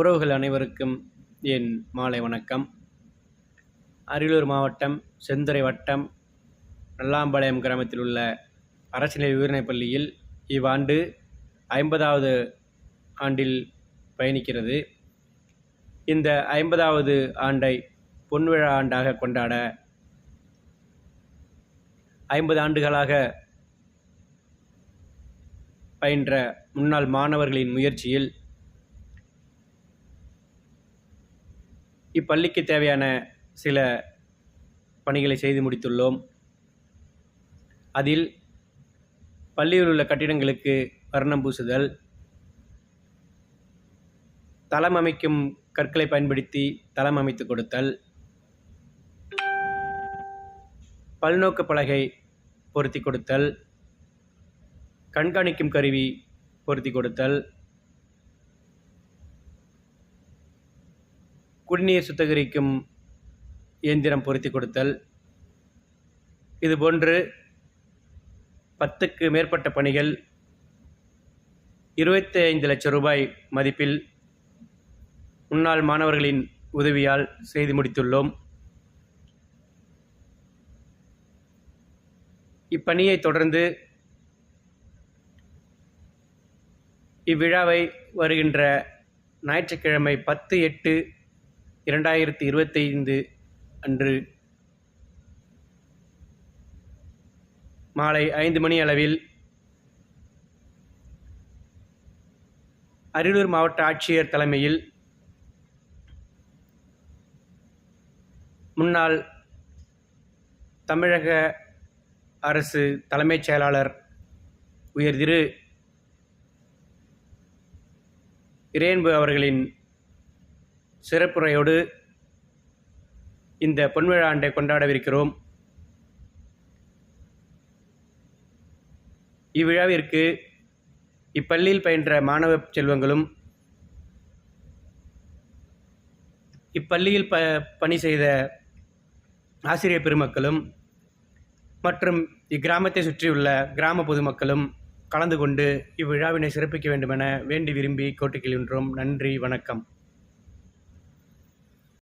உறவுகள் அனைவருக்கும் என் மாலை வணக்கம். அரியலூர் மாவட்டம் செந்துறை வட்டம் நல்லாம்பாளையம் கிராமத்தில் உள்ள அரசியல் உயர்நிலைப் பள்ளியில் இவ்வாண்டு ஐம்பதாவது ஆண்டில் பயணிக்கிறது. இந்த ஐம்பதாவது ஆண்டை பொன்விழா ஆண்டாக கொண்டாட ஐம்பது ஆண்டுகளாக பயின்ற முன்னாள் மாணவர்களின் முயற்சியில் இப்பள்ளிக்கு தேவையான சில பணிகளை செய்து முடித்துள்ளோம். அதில் பள்ளியில் உள்ள கட்டிடங்களுக்கு வர்ணம் பூசுதல் தளம் அமைக்கும் கற்களை பயன்படுத்தி தளம் அமைத்து கொடுத்தல் பல்நோக்கு பலகை பொருத்தி கொடுத்தல் கண்காணிக்கும் கருவி பொருத்தி கொடுத்தல் குடிநீர் சுத்திகரிக்கும் இயந்திரம் பொருத்தி கொடுத்தல். இதுபோன்று பத்துக்கு மேற்பட்ட பணிகள் இருபத்தி ஐந்து லட்சம் ரூபாய் மதிப்பில் முன்னாள் மாணவர்களின் உதவியால் செய்து முடித்துள்ளோம். இப்பணியை தொடர்ந்து இவ்விழாவை வருகின்ற ஞாயிற்றுக்கிழமை பத்து எட்டு இரண்டாயிரத்தி இருபத்தைந்து அன்று மாலை ஐந்து மணி அளவில் அரியலூர் மாவட்ட ஆட்சியர் தலைமையில் முன்னாள் தமிழக அரசு தலைமைச் செயலாளர் உயர் திரு இரேன்பு அவர்களின் சிறப்புரையோடு இந்த பொன்விழா ஆண்டை கொண்டாடவிருக்கிறோம். இவ்விழாவிற்கு இப்பள்ளியில் பயின்ற மாணவ செல்வங்களும் இப்பள்ளியில் ப பணி செய்த ஆசிரியர் பெருமக்களும் மற்றும் இக்கிராமத்தை சுற்றியுள்ள கிராம பொதுமக்களும் கலந்து கொண்டு இவ்விழாவினை சிறப்பிக்க வேண்டுமென வேண்டி விரும்பி கோட்டுக்கொள்கின்றோம் நன்றி வணக்கம்.